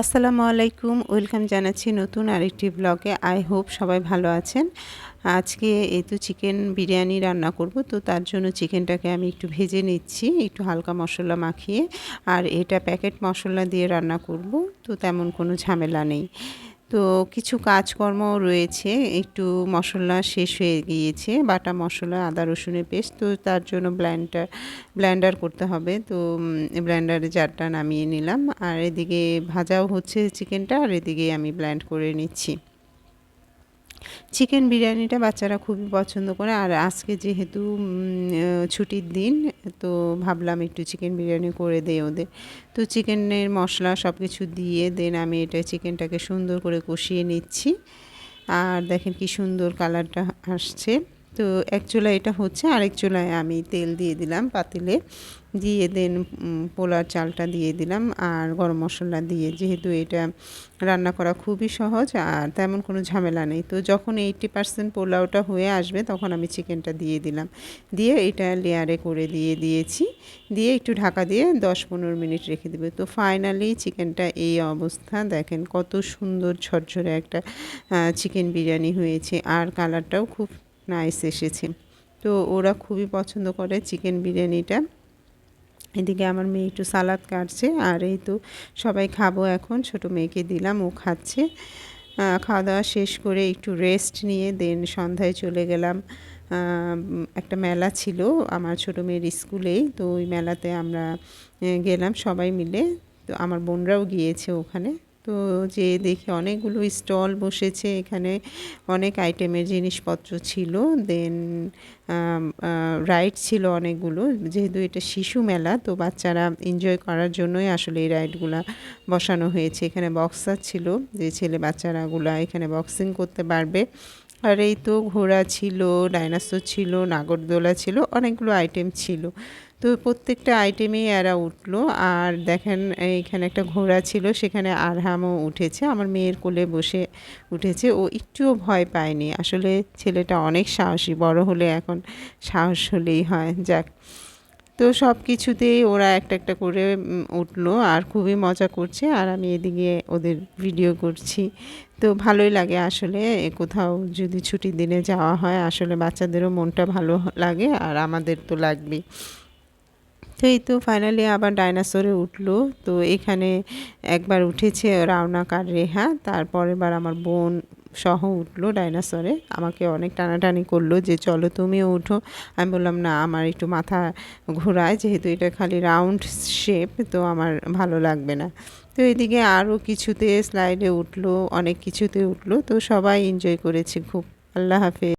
আসসালামু আলাইকুম, ওয়েলকাম জানাচ্ছি নতুন আরেকটি ব্লগে। আই হোপ সবাই ভালো আছেন। আজকে এই তো চিকেন বিরিয়ানি রান্না করব, তো তার জন্য চিকেনটাকে আমি একটু ভেজে নিচ্ছি, একটু হালকা মশলা মাখিয়ে, আর এটা প্যাকেট মশলা দিয়ে রান্না করব, তো তেমন কোনো ঝামেলা নেই। তো কিছু কাজকর্ম রয়েছে। একটু মশলা শেষ হয়ে গিয়েছে। বাটা মশলা, আদা রসুনের পেস্ট, তো তার জন্য ব্ল্যান্ডার ব্ল্যান্ডার করতে হবে। তো ব্ল্যান্ডারে জারটা নামিয়ে নিলাম। আর এদিকে ভাজাও হচ্ছে চিকেনটা আর এদিকে আমি ব্ল্যান্ড করে নিচ্ছি। চিকেন বিরিয়ানিটা বাচ্চারা খুবই পছন্দ করে। আর আজকে যেহেতু ছুটির দিন, তো ভাবলাম একটু চিকেন বিরিয়ানি করে দেয় ওদের। তো চিকেনের মশলা সব কিছু দিয়ে দেন আমি এটা চিকেনটাকে সুন্দর করে কষিয়ে নিচ্ছি। আর দেখেন কি সুন্দর কালারটা আসছে। তো এক চুলায় এটা হচ্ছে, আরেক চুলায় আমি তেল দিয়ে দিলাম পাতিলে। দিয়ে দেন পোলার চালটা দিয়ে দিলাম আর গরম মশলা দিয়ে। যেহেতু এটা রান্না করা খুবই সহজ আর তেমন কোনো ঝামেলা নেই। তো যখন এইটটি পার্সেন্ট পোলাওটা হয়ে আসবে, তখন আমি চিকেনটা দিয়ে দিলাম। দিয়ে এটা লেয়ারে করে দিয়ে দিয়েছি। দিয়ে একটু ঢাকা দিয়ে দশ পনেরো মিনিট রেখে দেবে। তো ফাইনালি চিকেনটা এই অবস্থা। দেখেন কত সুন্দর ঝরঝরে একটা চিকেন বিরিয়ানি হয়েছে। আর কালারটাও খুব নাইস এসেছে। তো ওরা খুবই পছন্দ করে চিকেন বিরিয়ানিটা। এদিকে আমার মেয়ে একটু সালাদ কাটছে, আর এই তো সবাই খাব এখন। ছোট মেয়েকে দিলাম, ও খাচ্ছে। খাওয়া দাওয়া শেষ করে একটু রেস্ট নিয়ে দেন সন্ধ্যায় চলে গেলাম। একটা মেলা ছিল আমার ছোটো মেয়ের স্কুলেই, তো ওই মেলাতে আমরা গেলাম সবাই মিলে। তো আমার বোনরাও গিয়েছে ওখানে। তো যে দেখি অনেকগুলো স্টল বসেছে, এখানে অনেক আইটেমের জিনিসপত্র ছিল। দেন রাইড ছিল অনেকগুলো। যেহেতু এটা শিশু মেলা, তো বাচ্চারা এনজয় করার জন্যই আসলে এই রাইডগুলো বসানো হয়েছে। এখানে বক্সার ছিল, যে ছেলে বাচ্চারাগুলা এখানে বক্সিং করতে পারবে। আর এই তো ঘোড়া ছিল ডাইনাসোর ছিল, নাগরদোলা ছিল, অনেকগুলো আইটেম ছিল। তো প্রত্যেকটা আইটেমেই এরা উঠল। আর দেখেন, এইখানে একটা ঘোড়া ছিল, সেখানে আরহামও উঠেছে। আমার মেয়ের কোলে বসে উঠেছে। ও একটুও ভয় পায়নি। আসলে ছেলেটা অনেক সাহসী, বড় হলে এখন সাহস হলেই হয়। যাক, তো সব কিছুতেই ওরা একটা একটা করে উঠল আর খুবই মজা করছে। আর আমি এদিকে ওদের ভিডিও করছি। তো ভালোই লাগে আসলে কোথাও যদি ছুটির দিনে যাওয়া হয়, আসলে বাচ্চাদেরও মনটা ভালো লাগে আর আমাদের তো লাগবেই। তো এই তো ফাইনালি আবার ডাইনাসোরে উঠল। তো এখানে একবার উঠেছে রাওনাকার রেহা তারপরের বার আমার বোন সহ উঠল ডাইনাসরে আমাকে অনেক টানাটানি করল যে, চলো তুমিও উঠো। আমি বললাম, না, আমার একটু মাথা ঘোরায়, যেহেতু এটা খালি রাউন্ড শেপ তো আমার ভালো লাগবে না। তো এদিকে আরও কিছুতে স্লাইডে উঠল, অনেক কিছুতে উঠল। তো সবাই এনজয় করেছি খুব। আল্লাহ হাফেজ।